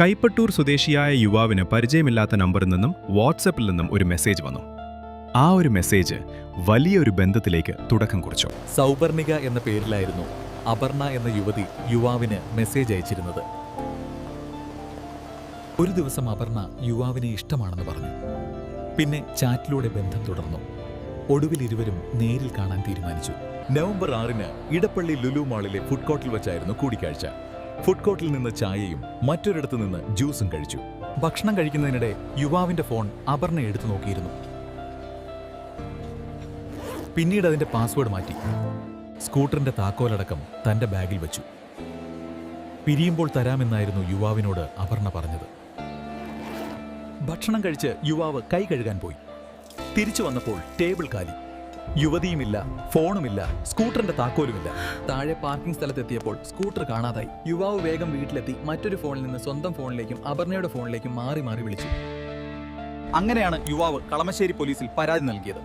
കൈപ്പട്ടൂർ സ്വദേശിയായ യുവാവിന് പരിചയമില്ലാത്ത നമ്പറിൽ നിന്നും വാട്സപ്പിൽ നിന്നും ഒരു മെസ്സേജ് വന്നു. ആ ഒരു മെസ്സേജ് വലിയൊരു ബന്ധത്തിലേക്ക് തുടക്കം കുറിച്ചു. സൗപർണിക എന്ന പേരിലായിരുന്നു അപർണ എന്ന യുവതി യുവാവിന് മെസ്സേജ് അയച്ചിരുന്നത്. ഒരു ദിവസം അപർണ യുവാവിനെ ഇഷ്ടമാണെന്ന് പറഞ്ഞു. പിന്നെ ചാറ്റിലൂടെ ബന്ധം തുടർന്നു. ഒടുവിൽ ഇരുവരും നേരിൽ കാണാൻ തീരുമാനിച്ചു. നവംബർ ആറിന് ഇടപ്പള്ളി ലുലു മാളിലെ ഫുഡ് കോർട്ടിൽ വെച്ചായിരുന്നു കൂടിക്കാഴ്ച. ഫുഡ് കോർട്ടിൽ നിന്ന് ചായയും മറ്റൊരിടത്തു നിന്ന് ജ്യൂസും കഴിച്ചു. ഭക്ഷണം കഴിക്കുന്നതിനിടെ യുവാവിന്റെ ഫോൺ അപർണ എടുത്തു നോക്കിയിരുന്നു. പിന്നീട് അതിന്റെ പാസ്വേഡ് മാറ്റി. സ്കൂട്ടറിന്റെ താക്കോലടക്കം തന്റെ ബാഗിൽ വെച്ചു. പിരിയുമ്പോൾ തരാമെന്നായിരുന്നു യുവാവിനോട് അപർണ പറഞ്ഞത്. ഭക്ഷണം കഴിച്ച് യുവാവ് കൈ കഴുകാൻ പോയി. തിരിച്ചു വന്നപ്പോൾ ടേബിൾ കാലി. യുവതിയുമില്ല ഫോണുമില്ല സ്കൂട്ടറിന്റെ താക്കോലുമില്ല. താഴെ പാർക്കിംഗ് സ്ഥലത്തെത്തിയപ്പോൾ സ്കൂട്ടർ കാണാതായി. യുവാവ് വേഗം വീട്ടിലെത്തി മറ്റൊരു ഫോണിൽ നിന്ന് സ്വന്തം ഫോണിലേക്കും അപർണയുടെ ഫോണിലേക്കും മാറി മാറി വിളിച്ചു. അങ്ങനെയാണ് യുവാവ് കളമശ്ശേരി പോലീസിൽ പരാതി നൽകിയത്.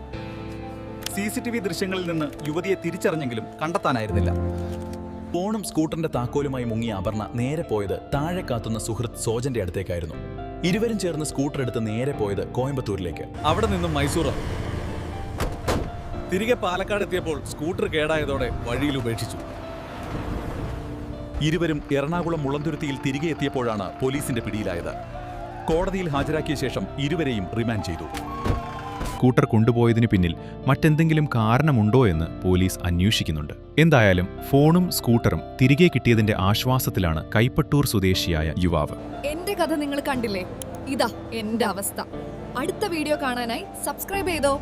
സി സി ടി വി ദൃശ്യങ്ങളിൽ നിന്ന് യുവതിയെ തിരിച്ചറിഞ്ഞെങ്കിലും കണ്ടെത്താനായിരുന്നില്ല. ഫോണും സ്കൂട്ടറിന്റെ താക്കോലുമായി മുങ്ങിയ അപർണ നേരെ പോയത് താഴെ കാത്തുന്ന സുഹൃത്ത് സോജന്റെ അടുത്തേക്കായിരുന്നു. ഇരുവരും ചേർന്ന് സ്കൂട്ടർ എടുത്ത് നേരെ പോയത് കോയമ്പത്തൂരിലേക്ക്. അവിടെ നിന്നും മൈസൂർ തിരികെ പാലക്കാട് എത്തിയപ്പോൾ സ്കൂട്ടർ കേടായതോടെ വഴിയിൽ ഉപേക്ഷിച്ചു. ഇരുവരും എറണാകുളം മുളന്തുരുത്തിയിൽ തിരികെ എത്തിയപ്പോഴാണ് പോലീസിന്റെ പിടിയിലായത്. കോടതിയിൽ ഹാജരാക്കിയ ശേഷം ഇരുവരെയും റിമാൻഡ് ചെയ്തു. സ്കൂട്ടർ കൊണ്ടുപോയതിന് പിന്നിൽ മറ്റെന്തെങ്കിലും കാരണമുണ്ടോ എന്ന് പോലീസ് അന്വേഷിക്കുന്നുണ്ട്. എന്തായാലും ഫോണും സ്കൂട്ടറും തിരികെ കിട്ടിയതിന്റെ ആശ്വാസത്തിലാണ് കൈപ്പട്ടൂർ സ്വദേശിയായ യുവാവ്. എന്റെ കഥ നിങ്ങൾ കണ്ടില്ലേ? ഇതാ എന്റെ അവസ്ഥ. അടുത്ത വീഡിയോ കാണാനായി സബ്സ്ക്രൈബ് ചെയ്തോ?